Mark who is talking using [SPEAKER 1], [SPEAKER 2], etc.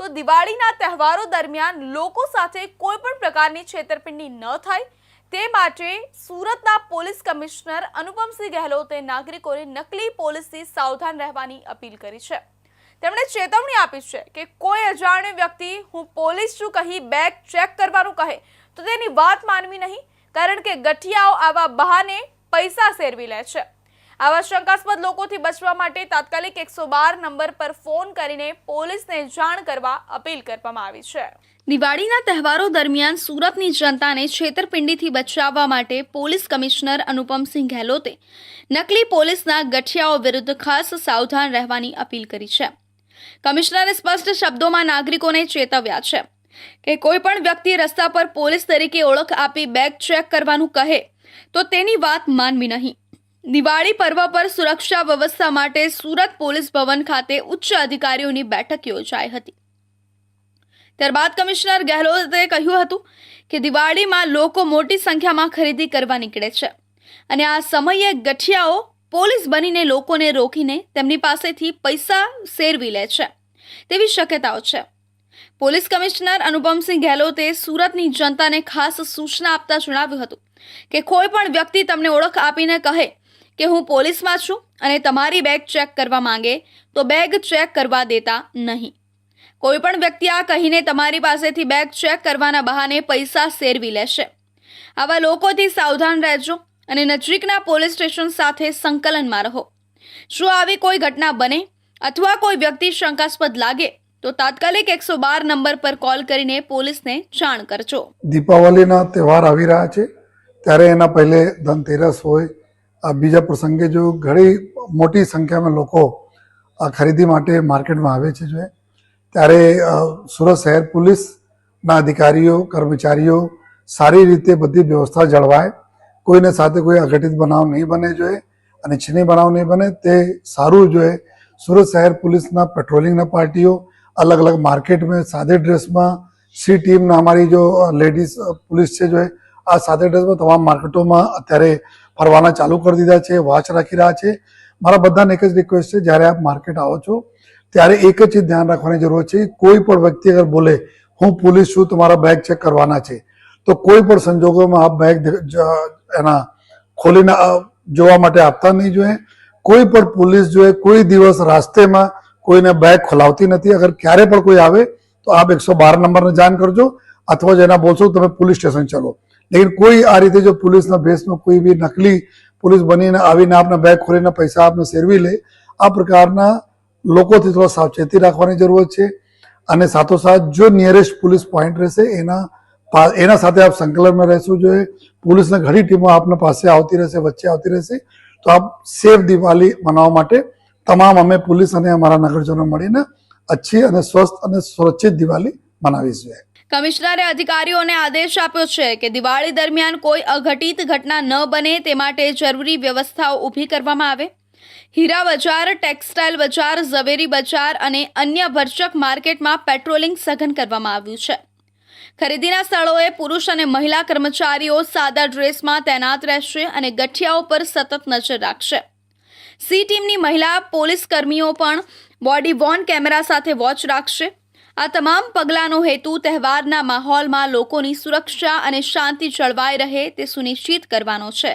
[SPEAKER 1] તો દિવાળીના તહેવારો દરમિયાન લોકો સાથે કોઈ પણ પ્રકારની છેતરપિંડી ન થાય. તે માટે સુરતના પોલીસ કમિશનર અનુપમસિંહ ગહેલોતે નાગરિકોને નકલી પોલીસથી સાવધાન રહેવાની અપીલ કરી છે. તેમણે ચેતવણી આપી છે કે કોઈ અજાણ્યો વ્યક્તિ હું પોલીસ છું કહી બેગ ચેક કરવાનું કહે, તો તેની વાત માનવી નહીં, કારણ કે ગઠિયાઓ આવા બહાને પૈસા સેરવી લે છે. આવા શંકાસ્પદ લોકોથી બચવા માટે તાત્કાલિક એકસો બાર નંબર પર ફોન કરીને પોલીસને જાણ કરવા અપીલ કરવામાં આવી છે. દિવાળીના તહેવારો દરમિયાન સુરતની જનતાને છેતરપિંડીથી બચાવવા માટે પોલીસ કમિશનર અનુપમસિંહ ગહેલોતે નકલી પોલીસના ગઠિયાઓ વિરુદ્ધ ખાસ સાવધાન રહેવાની અપીલ કરી છે. કમિશનરે સ્પષ્ટ શબ્દોમાં નાગરિકોને ચેતવ્યા છે કે કોઈ પણ વ્યક્તિ રસ્તા પર પોલીસ તરીકે ઓળખ આપી બેગ ચેક કરવાનું કહે તો તેની વાત માનવી નહીં. દિવાળી પર્વ પર સુરક્ષા વ્યવસ્થા માટે સુરત પોલીસ ભવન ખાતે ઉચ્ચ અધિકારીઓની બેઠક યોજાઈ હતી. ત્યારબાદ કમિશનર ગેહલોતે કહ્યું હતું કે દિવાળીમાં લોકો મોટી સંખ્યામાં ખરીદી કરવા નીકળે છે અને આ સમયે ગઠિયાઓ પોલીસ બનીને લોકોને રોકીને તેમની પાસેથી પૈસા સેરવી લે છે તેવી શક્યતાઓ છે. પોલીસ કમિશનર અનુપમસિંહ ગહેલોતે સુરતની જનતાને ખાસ સૂચના આપતા જણાવ્યું હતું કે કોઈ પણ વ્યક્તિ તમને ઓળખ આપીને કહે કે હું પોલીસમાં છું અને તમારી બેગ ચેક કરવા માંગે, તો બેગ ચેક કરવા દેતા નહીં. કોઈ પણ વ્યક્તિ આ કહીને તમારી પાસેથી બેગ ચેક કરવાના બહાને પૈસા સેરવી લેશે. આવા લોકોથી સાવધાન રહેજો અને નજીકના પોલીસ સ્ટેશન સાથે સંકલનમાં રહો. શું આવી કોઈ ઘટના બને અથવા કોઈ વ્યક્તિ શંકાસ્પદ લાગે, તો તાત્કાલિક એકસો બાર નંબર પર કોલ કરીને પોલીસને જાણ કરજો.
[SPEAKER 2] દીપાવલીના તહેવાર આવી રહ્યા છે. ત્યારે એના પહેલે ધનતેરસ હોય આ બીજા પ્રસંગે જો ઘણી મોટી સંખ્યામાં લોકો ખરીદી માટે માર્કેટમાં આવે છે જોઈએ ત્યારે સુરત શહેર પોલીસના અધિકારીઓ, કર્મચારીઓ સારી રીતે બધી વ્યવસ્થા જળવાય. કોઈને સાથે કોઈ અઘટિત બનાવ નહીં બને જોઈએ અને છીની બનાવ નહીં બને તે સારું જોઈએ સુરત શહેર પોલીસના પેટ્રોલિંગના પાર્ટીઓ અલગ અલગ માર્કેટમાં સાદે ડ્રેસમાં સી ટીમના અમારી જો લેડીઝ પોલીસ છે જોઈએ આ સાદે ડ્રેસમાં તમામ માર્કેટોમાં અત્યારે ફરવાના ચાલુ કરી દીધા છે વાચ રાખી રહ્યા છે. મારા બધાને એક જ રિક્વેસ્ટ છે, જ્યારે આપ માર્કેટ આવો છો, ત્યારે એક જ ચીજ ધ્યાન રાખવાની જરૂર છે. કોઈ પણ વ્યક્તિ અગર બોલે, હું પોલીસ છું, તમારા બેગ ચેક કરવાના છે. તો કોઈ પણ સંજોગોમાં આપ બેગ એના ખોલીને જોવા માટે આપતા નહીં જોઈએ. કોઈ પણ પોલીસ જોઈએ, કોઈ દિવસ રાસ્તેમાં કોઈને બેગ ખોલાવતી નથી. અગર ક્યારે પણ કોઈ આવે, તો આપ એકસો બાર નંબરને જાણ કરજો. અથવા જેના બોલશો, તમે પોલીસ સ્ટેશન ચલો. લેકિન કોઈ આ રીતે જો પોલીસના ભેસમાં કોઈ બી નકલી પોલીસ બનીને આવીને આપના બેગ ખોલીને પૈસા આપને સેરવી લે આ પ્રકારના લોકોથી થોડા સાવચેતી રાખવાની જરૂર છે અને સાથોસાથ જો નિયરેસ્ટ પોલીસ પોઈન્ટ રહેશે એના એના સાથે આપ સંકલનમાં રહેશું જોઈએ પોલીસની ઘણી ટીમો આપના પાસે આવતી રહેશે વચ્ચે આવતી રહેશે તો આપ સેફ દિવાળી મનાવવા માટે તમામ અમે પોલીસ અને અમારા નગરજનો મળીને અચ્છી અને સ્વસ્થ અને સુરક્ષિત દિવાળી મનાવીશું
[SPEAKER 1] કમિશનરે અધિકારીઓને આદેશ આપ્યો છે કે દિવાળી દરમિયાન કોઈ અઘટિત ઘટના ન બને તે માટે જરૂરી વ્યવસ્થાઓ ઊભી કરવામાં આવે. હીરા બજાર, ટેક્સટાઇલ બજાર, ઝવેરી બજાર અને અન્ય ભરચક માર્કેટમાં પેટ્રોલિંગ સઘન કરવામાં આવ્યું છે. ખરીદીના સ્થળોએ પુરુષ અને મહિલા કર્મચારીઓ સાદા ડ્રેસમાં તૈનાત રહેશે અને ગઠિયાઓ પર સતત નજર રાખશે. સી ટીમની મહિલા પોલીસ કર્મીઓ પણ બોડી વોર્ન કેમેરા સાથે વોચ રાખશે. આ તમામ પગલાંનો હેતુ તહેવારના માહોલમાં લોકોની સુરક્ષા અને શાંતિ જળવાઈ રહે તે સુનિશ્ચિત કરવાનો છે.